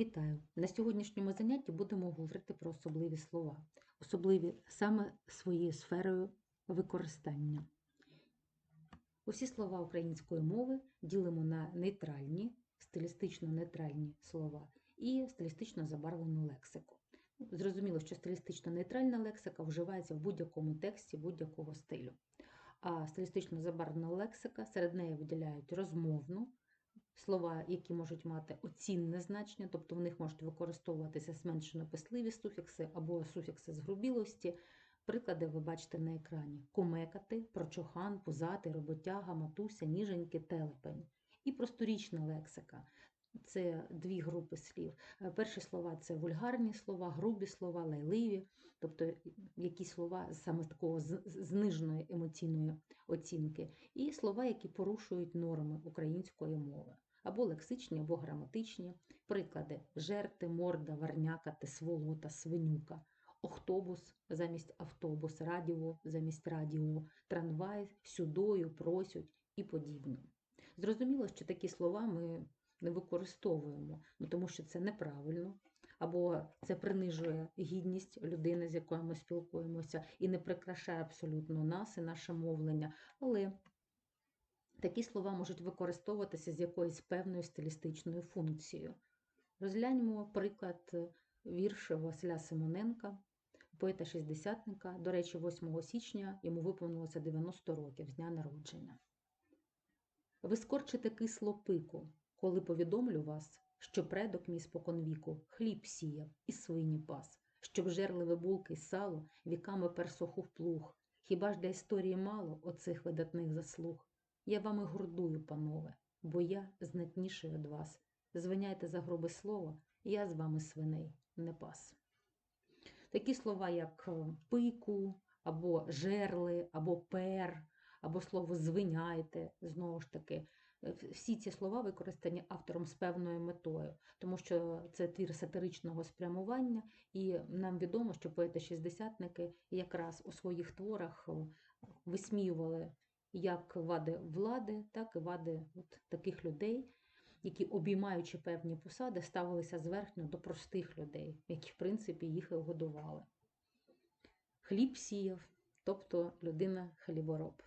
Вітаю! На сьогоднішньому занятті будемо говорити про особливі слова, особливі саме своєю сферою використання. Усі слова української мови ділимо на нейтральні, стилістично нейтральні слова і стилістично забарвлену лексику. Зрозуміло, що стилістично нейтральна лексика вживається в будь-якому тексті будь-якого стилю. А стилістично забарвлена лексика серед неї виділяють розмовну, слова, які можуть мати оцінне значення, тобто в них можуть використовуватися зменшено писливі суфікси або суфікси згрубілості. Приклади ви бачите на екрані: кумекати, прочохан, пузати, роботяга, матуся, ніженьки, телепень. І просторічна лексика. Це дві групи слів. Е, Перші слова це вульгарні слова, грубі слова, лайливі, тобто які слова саме такого зниженої емоційної оцінки, і слова, які порушують норми української мови, або лексичні, або граматичні. Приклади: жерти, морда, варнякати, сволота, свинюка, охтобус замість автобус, радіо замість радіо, трамвай, сюдою, просють і подібне. Зрозуміло, що такі слова ми не використовуємо, ну, тому що це неправильно, або це принижує гідність людини, з якою ми спілкуємося, і не прикрашає абсолютно нас і наше мовлення. Але такі слова можуть використовуватися з якоюсь певною стилістичною функцією. Розгляньмо приклад віршу Василя Симоненка, поета-шістдесятника. До речі, 8 січня йому виповнилося 90 років з дня народження. Ви скорчите кисло пику, коли повідомлю вас, що предок мій споконвіку хліб сіяв і свині пас, щоб жерли ви булки й сало віками персоху в плуг. Хіба ж для історії мало оцих видатних заслуг? Я вами гордую, панове, бо я знатніший від вас. Звиняйте за грубе слово, я з вами свиней не пас. Такі слова, як е, пику, або жерли, або пер, або слово звиняйте, знову ж таки, е, всі ці слова використані автором з певною метою, тому що це твір сатиричного спрямування, і нам відомо, що поети-шістдесятники якраз у своїх творах е, висміювали як вади влади, так і вади от таких людей, які, обіймаючи певні посади, ставилися зверхньо до простих людей, які, в принципі, їх і годували. Хліб сіяв, тобто людина хлібороб.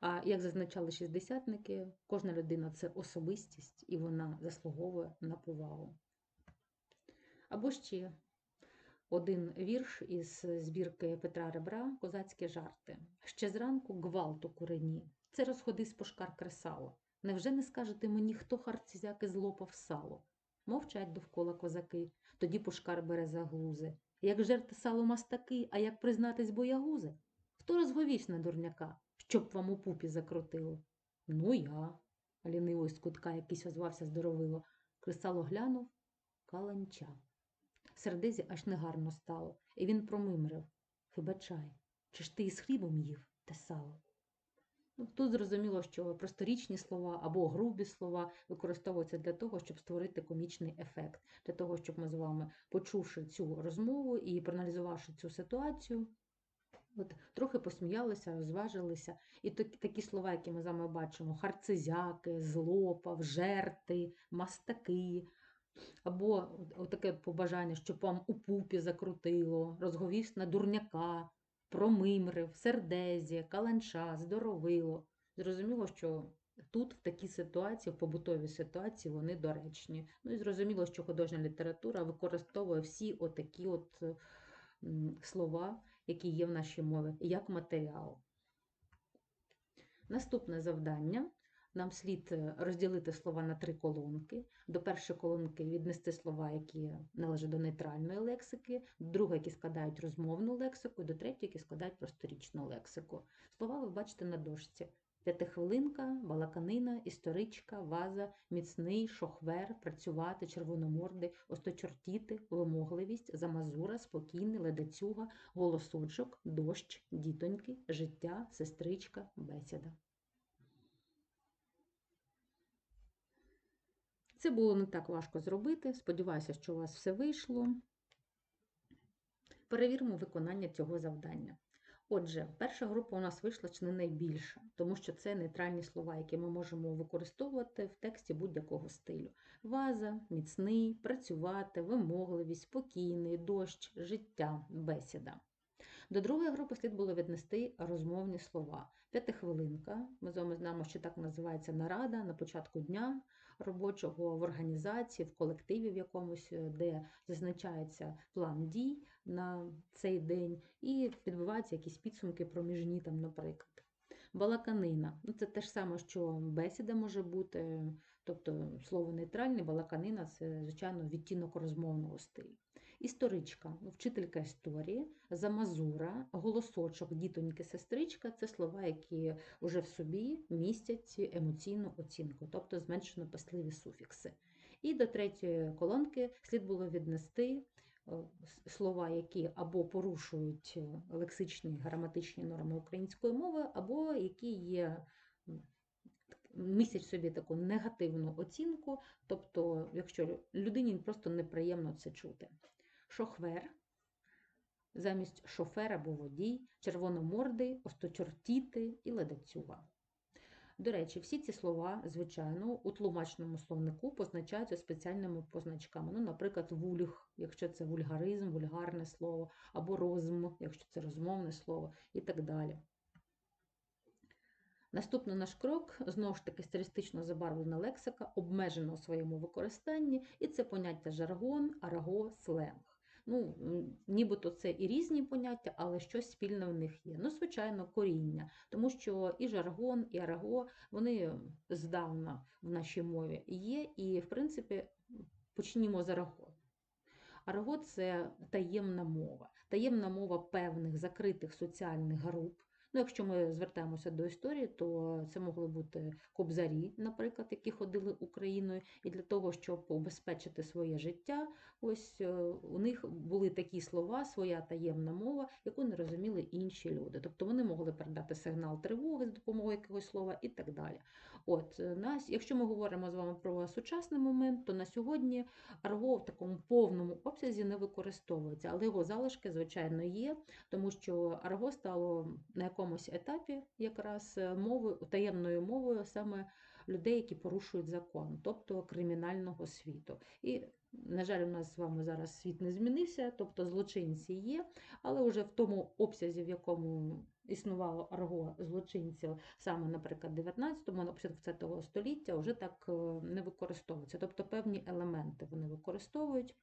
А як зазначали шістдесятники, кожна людина це особистість, і вона заслуговує на повагу. Або ще один вірш із збірки Петра Ребра Козацькі жарти. Ще зранку гвалт у курені. Це розходись по шкар кресало. Невже не скажете мені, хто харцізяки злопав сало? Мовчать довкола козаки, тоді пушкар бере за глузи. Як жерти сало мастаки, а як признатись боягузи? Хто розговівсь на дурняка, щоб вам у пупі закрутило? Ну, я, ліниво із кутка якийсь озвався здоровило. Кресало глянув каланча. Сердезі аж негарно стало, і він промимрив. Хіба чай, чи ж ти із хлібом їв те сало? Ну, Тут зрозуміло, що просторічні слова або грубі слова використовуються для того, щоб створити комічний ефект, для того, щоб ми з вами, почувши цю розмову і проаналізувавши цю ситуацію, от, трохи посміялися, розважилися. І так- такі слова, які ми з вами бачимо: харцизяки, злопав, жерти, мастаки. Або таке побажання, щоб вам у пупі закрутило, розговівсь на дурняка, промимрив, сердезі, каланча, здоровило. Зрозуміло, що тут в такій ситуації, в побутовій ситуації, вони доречні. Ну і зрозуміло, що художня література використовує всі отакі от слова, які є в нашій мові, як матеріал. Наступне завдання. Нам слід е, розділити слова на три колонки. До першої колонки віднести слова, які належать до нейтральної лексики, до другої, які складають розмовну лексику, і до третьої, які складають просторічну лексику. Слова ви бачите на дошці. П'ятихвилинка, балаканина, історичка, ваза, міцний, шохвер, працювати, червономорди, осточортіти, вимогливість, замазура, спокійний, ледацюга, голосочок, дощ, дітоньки, життя, сестричка, бесіда. Це було не так важко зробити. Сподіваюся, що у вас все вийшло. Перевіримо виконання цього завдання. Отже, перша група у нас вийшла чи не найбільша, тому що це нейтральні слова, які ми можемо використовувати в тексті будь-якого стилю. Ваза, міцний, працювати, вимогливість, спокійний, дощ, життя, бесіда. До другої групи слід було віднести розмовні слова. П'ятихвилинка. Ми з вами знаємо, що так називається нарада на початку дня робочого в організації, в колективі в якомусь, е, де зазначається план дій на цей день, і підбиваються якісь підсумки проміжні, там, наприклад. Балаканина. Ну, Це те ж саме, що бесіда може бути, тобто слово нейтральне, балаканина це, звичайно, відтінок розмовного стилю. Історичка, вчителька історії, замазура, голосочок, дітоньки, сестричка це слова, які вже в собі містять емоційну оцінку, тобто зменшено пасливі суфікси. І до третьої колонки слід було віднести е, слова, які або порушують е, лексичні граматичні норми української мови, або які є містять собі таку негативну оцінку, тобто, якщо людині просто неприємно це чути. Шохвер замість шофер або водій, червономордий, осточортіти і ледацюга. До речі, всі ці слова, звичайно, у тлумачному словнику позначаються спеціальними позначками. Ну, наприклад, вульг, якщо це вульгаризм, вульгарне слово, або розм, якщо це розмовне слово, і так далі. Наступний наш крок знову ж таки стилістично забарвлена лексика, обмежена у своєму використанні, і це поняття жаргон, араго, сленг. Ну, нібито це і різні поняття, але щось спільне в них є. Ну, звичайно, коріння, тому що і жаргон, і араго вони здавна в нашій мові є, і, в принципі, почнімо з араго. Араго це таємна мова, таємна мова певних закритих соціальних груп. Ну, якщо ми звертаємося до історії, то це могли бути кобзарі, наприклад, які ходили Україною, і для того, щоб убезпечити своє життя, ось е, у них були такі слова, своя таємна мова, яку не розуміли інші люди. Тобто вони могли передати сигнал тривоги з допомогою якогось слова і так далі. От е, на, якщо ми говоримо з вами про сучасний момент, то на сьогодні арго в такому повному обсязі не використовується, але його залишки, звичайно, є, тому що арго стало на якомусь етапі якраз е, мовою, таємною мовою саме людей, які порушують закон, тобто кримінального світу. І, на жаль, у нас з вами зараз світ не змінився, тобто злочинці є, але вже в тому обсязі, в якому існувало арго злочинців саме, наприклад, 19-му, на початку 20 століття, вже так е, не використовується. Тобто певні елементи вони використовують.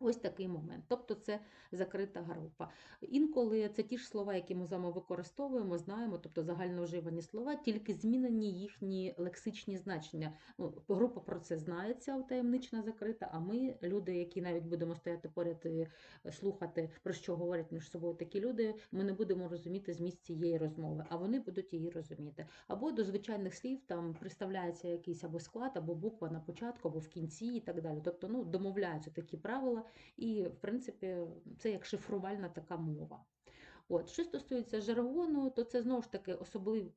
Ось такий момент. Тобто це закрита група. Інколи це ті ж слова, які ми з вами використовуємо, знаємо, тобто загальновживані слова, тільки змінені їхні лексичні значення. Ну, група про це знається, таємнична закрита, а ми, люди, які навіть будемо стояти поряд і слухати, про що говорять між собою такі люди, ми не будемо розуміти зміст цієї розмови, а вони будуть її розуміти. Або до звичайних слів там приставляється якийсь або склад, або буква на початку, або в кінці, і так далі. Тобто, ну, домовляються такі правила, і, в принципі, це як шифрувальна така мова. От, що стосується жаргону, то це знову ж таки особливо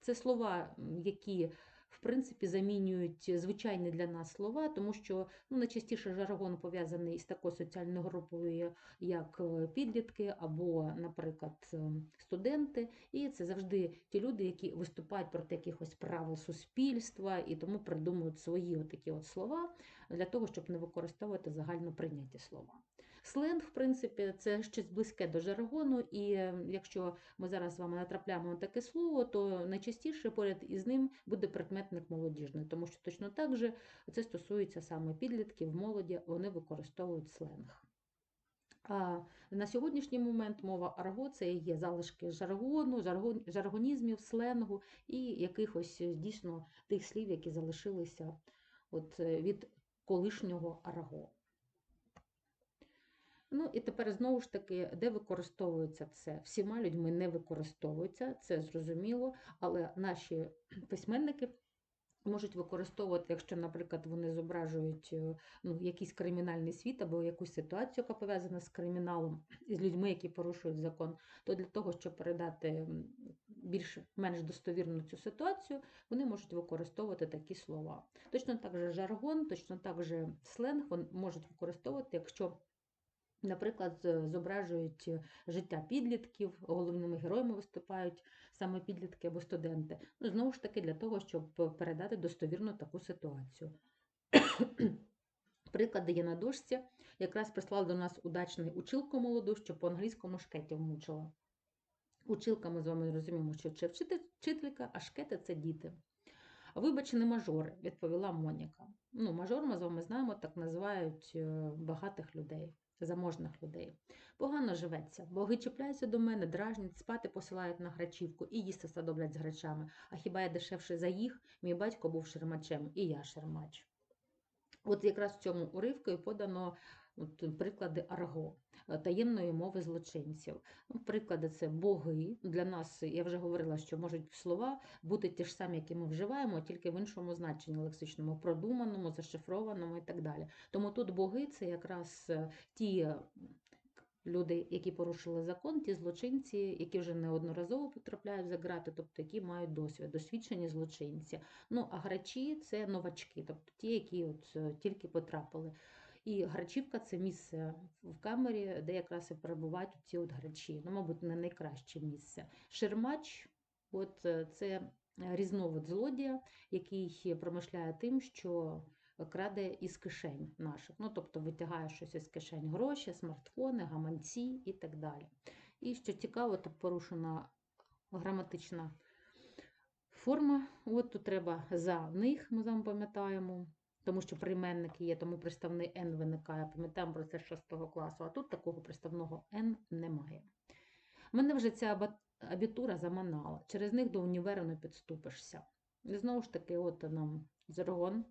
це слова, які в принципі замінюють звичайні для нас слова, тому що ну, найчастіше жаргон пов'язаний з такою соціальною групою, як е, підлітки або, наприклад, е, студенти. І це завжди ті люди, які виступають проти якихось правил суспільства і тому придумують свої отакі от слова для того, щоб не використовувати загально прийняті слова. Сленг, в принципі, це щось близьке до жаргону, і е, якщо ми зараз з вами натрапляємо на таке слово, то найчастіше поряд із ним буде прикметник молодіжний, тому що точно так же це стосується саме підлітків, молоді, вони використовують сленг. А на сьогоднішній момент мова арго це є залишки жаргону, жаргон, жаргонізмів, сленгу і якихось е, дійсно тих слів, які залишилися от, е, від колишнього арго. Ну і тепер знову ж таки, де використовується це? Всіма людьми не використовується, це зрозуміло, але наші письменники можуть використовувати, якщо, наприклад, вони зображують е, ну, якийсь кримінальний світ або якусь ситуацію, яка пов'язана з криміналом і з людьми, які порушують закон, то для того, щоб передати більш-менш достовірну цю ситуацію, вони можуть використовувати такі слова. Точно так же жаргон, точно так же сленг вони можуть використовувати, якщо Наприклад, зображують життя підлітків, головними героями виступають саме підлітки або студенти. Ну, знову ж таки, для того, щоб передати достовірно таку ситуацію. Приклади є на дошці. Якраз прислала до нас удачний училку молоду, що по англійському шкетів мучила. Училка, ми з вами розуміємо, що це вчителька, а шкети це діти. Вибачені мажори, відповіла Моніка. Ну, мажор ми з вами знаємо, так називають е, багатих людей, заможних людей. Погано живеться. Боги чіпляються до мене, дражнять, спати посилають на грачівку і їсти садоблять з грачами. А хіба я дешевше за їх? Мій батько був шермачем, і я шермач. От якраз в цьому уривку подано от, приклади арго, таємної мови злочинців. Ну, Приклади це боги. Для нас, я вже говорила, що можуть слова бути ті ж самі, які ми вживаємо, тільки в іншому значенні лексичному, продуманому, зашифрованому і так далі. Тому тут боги це якраз е, ті е, люди, які порушили закон, ті злочинці, які вже неодноразово потрапляють за грати, тобто які мають досвід, досвідчені злочинці. Ну, а грачі це новачки, тобто ті, які от е, тільки потрапили. І Грачівка це місце в камері, де якраз і перебувають ці от грачі. Ну, мабуть, не найкраще місце. Шермач от е, це різновид злодія, який промишляє тим, що краде із кишень наших. Ну, тобто витягає щось із кишень гроші, смартфони, гаманці і так далі. І що цікаво, так порушена граматична форма. От тут треба за них, ми з вами пам'ятаємо тому що прийменники є, тому приставний N виникає. Пам'ятаємо про це з 6 класу, а тут такого приставного N немає. Мене вже ця абітура заманала. Через них до універу не підступишся. І знову ж таки, от нам зергон,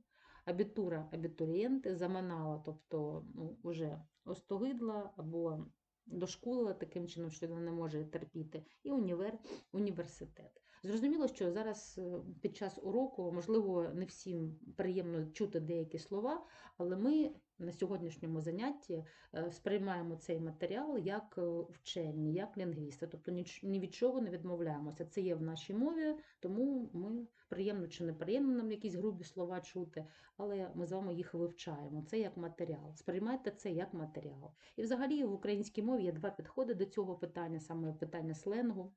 абітура, абітурієнти заманала, тобто ну, вже остогидла або дошкулила таким чином, що вона не може терпіти, і універ, університет. Зрозуміло, що зараз е, під час уроку, можливо, не всім приємно чути деякі слова, але ми на сьогоднішньому занятті е, сприймаємо цей матеріал як е, вчені, як лінгвісти, тобто ні від чого не відмовляємося. Це є в нашій мові, тому ми приємно чи неприємно нам якісь грубі слова чути, але ми з вами їх вивчаємо. Це як матеріал. Сприймайте це як матеріал. І взагалі в українській мові є два підходи до цього питання, саме питання сленгу.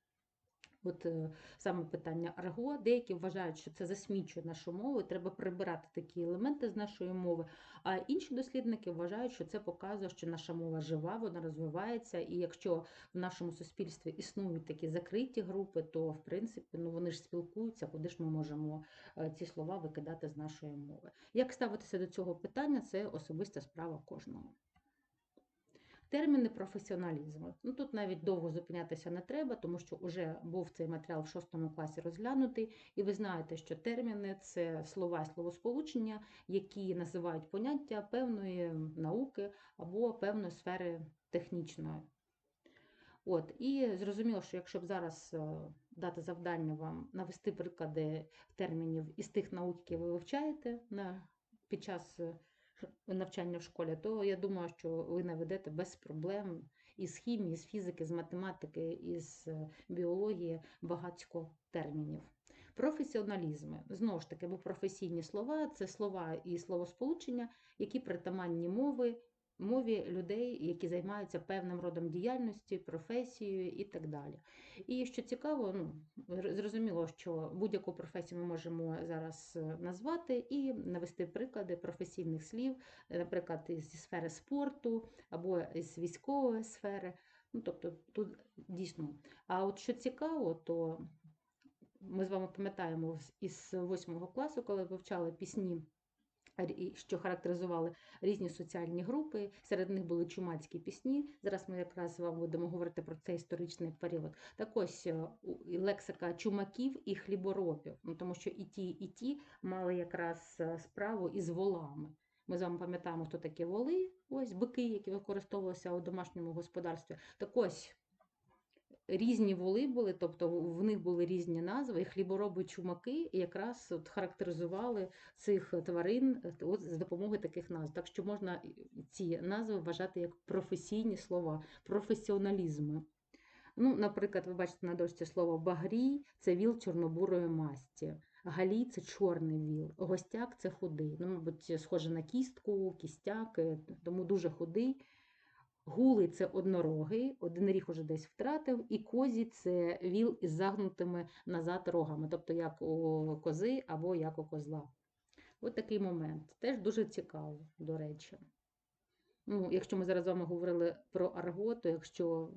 От е, саме питання арго. Деякі вважають, що це засмічує нашу мову, треба прибирати такі елементи з нашої мови. А інші дослідники вважають, що це показує, що наша мова жива, вона розвивається. І якщо в нашому суспільстві існують такі закриті групи, то в принципі ну вони ж спілкуються, куди ж ми можемо е, ці слова викидати з нашої мови. Як ставитися до цього питання, це особиста справа кожного. Терміни професіоналізму. Ну тут навіть довго зупинятися не треба, тому що вже був цей матеріал в шостому класі розглянутий, і ви знаєте, що терміни це слова і словосполучення, які називають поняття певної науки або певної сфери технічної. От, і зрозуміло, що якщо б зараз е, дати завдання вам навести приклади термінів із тих наук, які ви вивчаєте на, під час е, навчання в школі, то я думаю, що ви наведете без проблем із хімії, з фізики, з математики, із е, біології багатько термінів. Професіоналізми знову ж таки, бо професійні слова це слова і словосполучення, які притаманні мови, мові людей, які займаються певним родом діяльності, професією і так далі. І що цікаво, ну зрозуміло, що будь-яку професію ми можемо зараз е, назвати і навести приклади професійних слів, е, наприклад, зі сфери спорту або з військової сфери. Ну, тобто тут дійсно. А от що цікаво, то ми з вами пам'ятаємо із восьмого класу, коли вивчали пісні, що характеризували різні соціальні групи. Серед них були чумацькі пісні. Зараз ми якраз з вами будемо говорити про цей історичний період. Так ось е, лексика чумаків і хліборобів, ну, тому що і ті, і ті мали якраз е, справу із волами. Ми з вами пам'ятаємо, хто такі воли, ось бики, які використовувалися у домашньому господарстві. Так ось різні воли були, тобто в них були різні назви, і хлібороби чумаки якраз от характеризували цих тварин е, от з допомогою таких назв. Так що можна ці назви вважати як професійні слова, професіоналізми. Ну, наприклад, ви бачите на дошці слово багрій це віл чорнобурої масті. Галій це чорний віл, гостяк це худий. Ну, мабуть, схоже на кістку, кістяк, е, тому дуже худий. Гулий це однорогий, один ріг уже десь втратив, і козі це віл із загнутими назад рогами, тобто як у кози або як у козла. От такий момент. Теж дуже цікаво, до речі. Ну, якщо ми зараз з вами говорили про арго, то якщо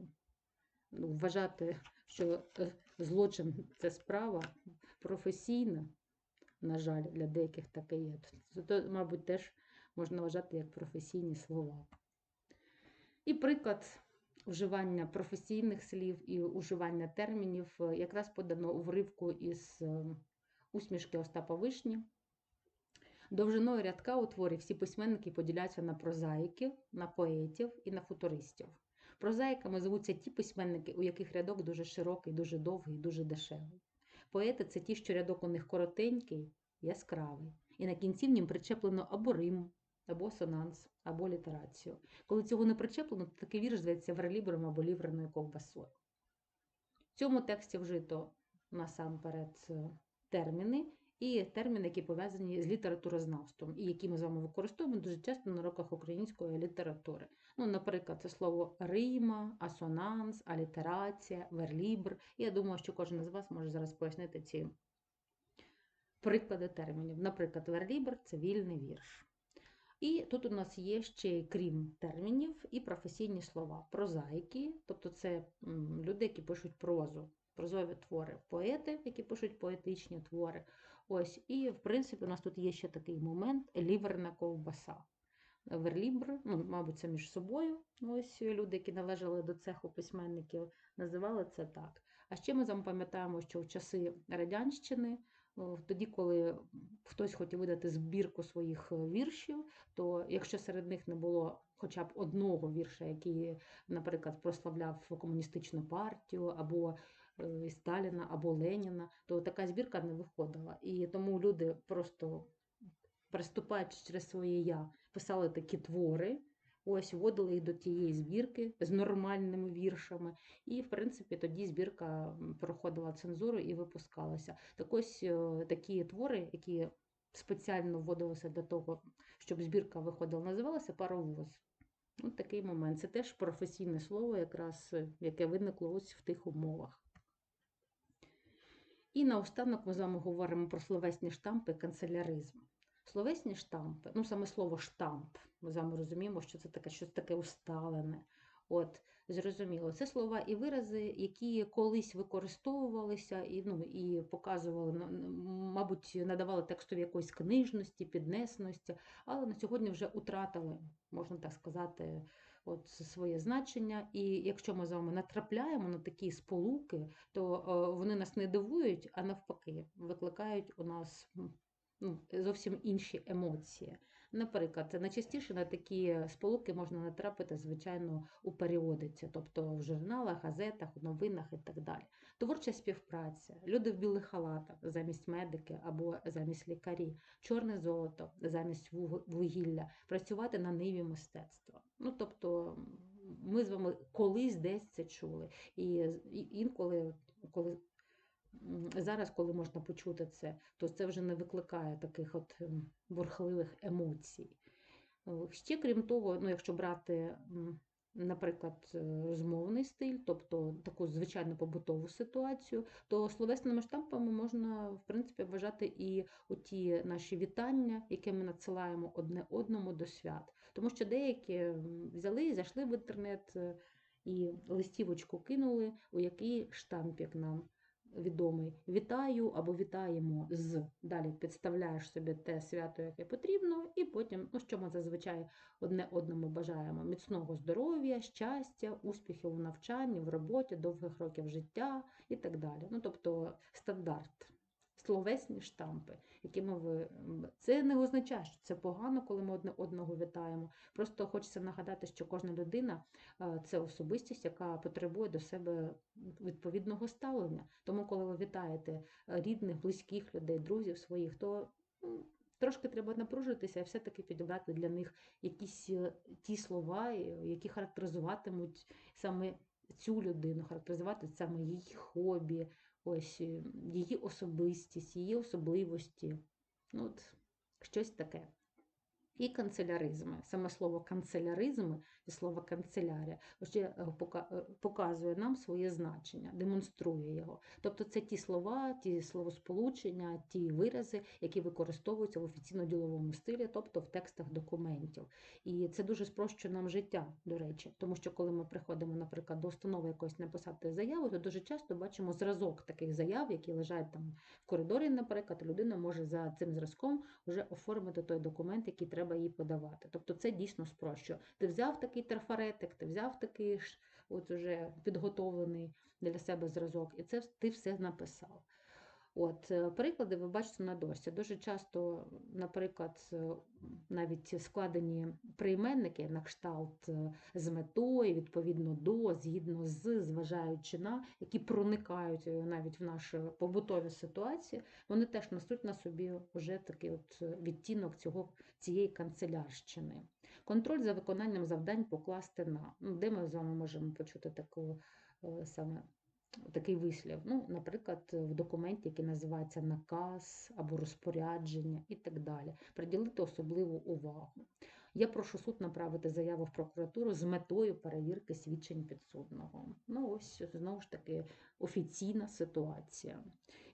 ну, вважати, що е, злочин це справа професійна, на жаль, для деяких таке є, то, мабуть, теж можна вважати як професійні слова. І приклад вживання професійних слів і уживання термінів е, якраз подано у вривку із е, усмішки Остапа Вишні. Довжиною рядка у творі всі письменники поділяються на прозаїків, на поетів і на футуристів. Прозаїками звуться ті письменники, у яких рядок дуже широкий, дуже довгий, дуже дешевий. Поети це ті, що рядок у них коротенький, яскравий, і на кінці в нім причеплено або рим, або сонанс, або літерацію. Коли цього не причеплено, то такий вірш зветься верлібром або лівреною ковбасою. В цьому тексті вжито насамперед е, терміни, і терміни, які пов'язані з літературознавством, і які ми з вами використовуємо дуже часто на уроках української літератури. Ну, Наприклад, це слово рима, асонанс, алітерація, верлібр. Я думаю, що кожен з вас може зараз пояснити ці приклади термінів. Наприклад, верлібр це вільний вірш. І тут у нас є ще, крім термінів, і професійні слова. Прозаїки, тобто це люди, які пишуть прозу, прозові твори, поети, які пишуть поетичні твори. Ось, І, в принципі, у нас тут є ще такий момент ліверна ковбаса. Верлібр, ну, мабуть, це між собою. Ось люди, які належали до цеху письменників, називали це так. А ще ми з вами пам'ятаємо, що в часи Радянщини, тоді, коли хтось хотів видати збірку своїх віршів, то якщо серед них не було хоча б одного вірша, який, наприклад, прославляв комуністичну партію або Е, Сталіна або Леніна, то така збірка не виходила. І тому люди просто, приступаючи через своє я, писали такі твори, ось вводили їх до тієї збірки з нормальними віршами. І, в принципі, тоді збірка проходила цензуру і випускалася. Так ось е, такі твори, які спеціально вводилися для того, щоб збірка виходила, називалася паровоз. Ось такий момент. Це теж професійне слово, якраз яке виникло ось в тих умовах. І наостанок ми з вами говоримо про словесні штампи канцеляризм. Словесні штампи, ну саме слово штамп, ми з вами розуміємо, що це таке щось таке усталене. От, Зрозуміло, це слова і вирази, які колись використовувалися і ну, і показували, мабуть, надавали текстові якоїсь книжності, піднесеності, але на сьогодні вже утратили, можна так сказати, от своє значення. І якщо ми з вами натрапляємо на такі сполуки, то е, вони нас не дивують, а навпаки, викликають у нас ну, зовсім інші емоції. Наприклад, найчастіше на такі сполуки можна натрапити, звичайно, у періодиці, тобто в журналах, газетах, новинах і так далі. Творча співпраця, люди в білих халатах замість медики або замість лікарі, чорне золото замість вугілля, працювати на ниві мистецтва. Ну, тобто, ми з вами колись десь це чули. І інколи, коли зараз, коли можна почути це, то це вже не викликає таких от ем, бурхливих емоцій. Ще крім того, ну, якщо брати наприклад, е, розмовний стиль, тобто таку звичайну побутову ситуацію, то словесними штампами можна, в принципі, вважати і оті наші вітання, які ми надсилаємо одне одному до свят. Тому що деякі взяли, і зайшли в інтернет е, і листівочку кинули, у який штампік нам відомий вітаю або вітаємо з. Далі підставляєш собі те свято, яке потрібно, і потім, ну що ми зазвичай одне одному бажаємо: міцного здоров'я, щастя, успіхів у навчанні, в роботі, довгих років життя і так далі. Ну, тобто стандарт словесні штампи, якими ви. Це не означає, що це погано, коли ми одне одного вітаємо. Просто хочеться нагадати, що кожна людина це особистість, яка потребує до себе відповідного ставлення. Тому, коли ви вітаєте рідних, близьких людей, друзів своїх, то трошки треба напружитися і все-таки підібрати для них якісь е, ті слова, які характеризуватимуть саме цю людину, характеризувати саме її хобі ось її особистість, її особливості. Ну, от, Щось таке. І канцеляризми. Саме слово канцеляризми і слово канцелярія вже е, е, показує нам своє значення, демонструє його. Тобто це ті слова, ті словосполучення, ті вирази, які використовуються в офіційно-діловому стилі, тобто в текстах документів. І це дуже спрощує нам життя, до речі, тому що коли ми приходимо, наприклад, до установи якось написати заяву, то дуже часто бачимо зразок таких заяв, які лежать там в коридорі, наприклад, людина може за цим зразком вже оформити той документ, який треба їй подавати. Тобто це дійсно спрощує. Ти взяв такий трафаретик, ти взяв такий от уже підготовлений для себе зразок, і це ти все написав. От, е, приклади ви бачите на дошці. Дуже часто, наприклад, е, навіть складені прийменники на кшталт е, з метою, відповідно до, згідно з, зважаючи на, які проникають навіть в наші побутові ситуації, вони теж несуть на собі вже такий от відтінок цього, цієї канцелярщини. Контроль за виконанням завдань покласти на. Ну, де ми з вами можемо почути таку саме такий вислів. Ну, наприклад, в документі, який називається наказ або розпорядження і так далі. Приділити особливу увагу. Я прошу суд направити заяву в прокуратуру з метою перевірки свідчень підсудного. Ну, ось знову ж таки офіційна ситуація.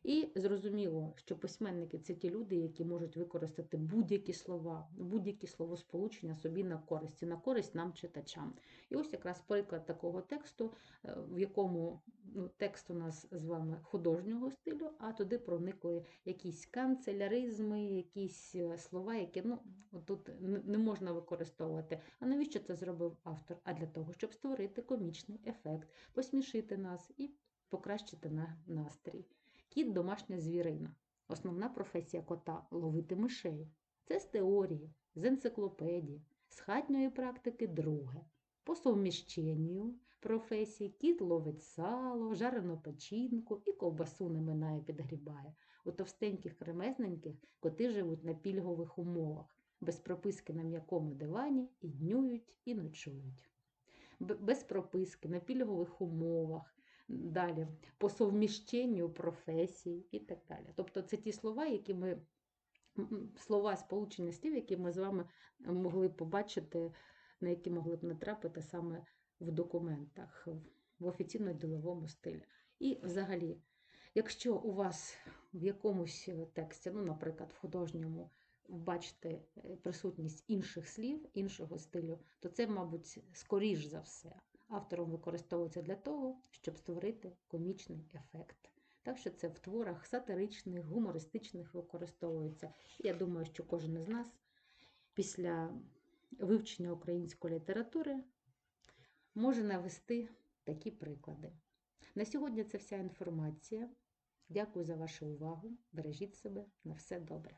І зрозуміло, що письменники це ті люди, які можуть використати будь-які слова, будь-які словосполучення собі на користь, і на користь нам, читачам. І ось якраз приклад такого тексту, е, в якому ну, текст у нас з вами художнього стилю, а туди проникли якісь канцеляризми, якісь е, слова, які ну, тут не можна використовувати. А навіщо це зробив автор? А для того, щоб створити комічний ефект, посмішити нас і покращити на настрій. Кіт домашня звірина. Основна професія кота ловити мишей. Це з теорії, з енциклопедії, з хатньої практики друге. По совміщенню професії кіт ловить сало, жарену печінку і ковбасу не минає підгрібає. У товстеньких кремезненьких коти живуть на пільгових умовах, без прописки на м'якому дивані і днюють, і ночують. Без прописки на пільгових умовах. Далі по совміщенню професій і так далі. Тобто це ті слова, які ми слова сполучення слів, які ми з вами могли побачити, на які могли б натрапити саме в документах, в- офіційно-діловому стилі. І взагалі, якщо у вас в якомусь е, тексті, ну, наприклад, в художньому, бачите е, присутність інших слів, іншого стилю, то це, мабуть, скоріш за все автором використовується для того, щоб створити комічний ефект. Так що це в творах сатиричних, гумористичних використовується. Я думаю, що кожен із нас після вивчення української літератури може навести такі приклади. На сьогодні це вся інформація. Дякую за вашу увагу. Бережіть себе на все добре.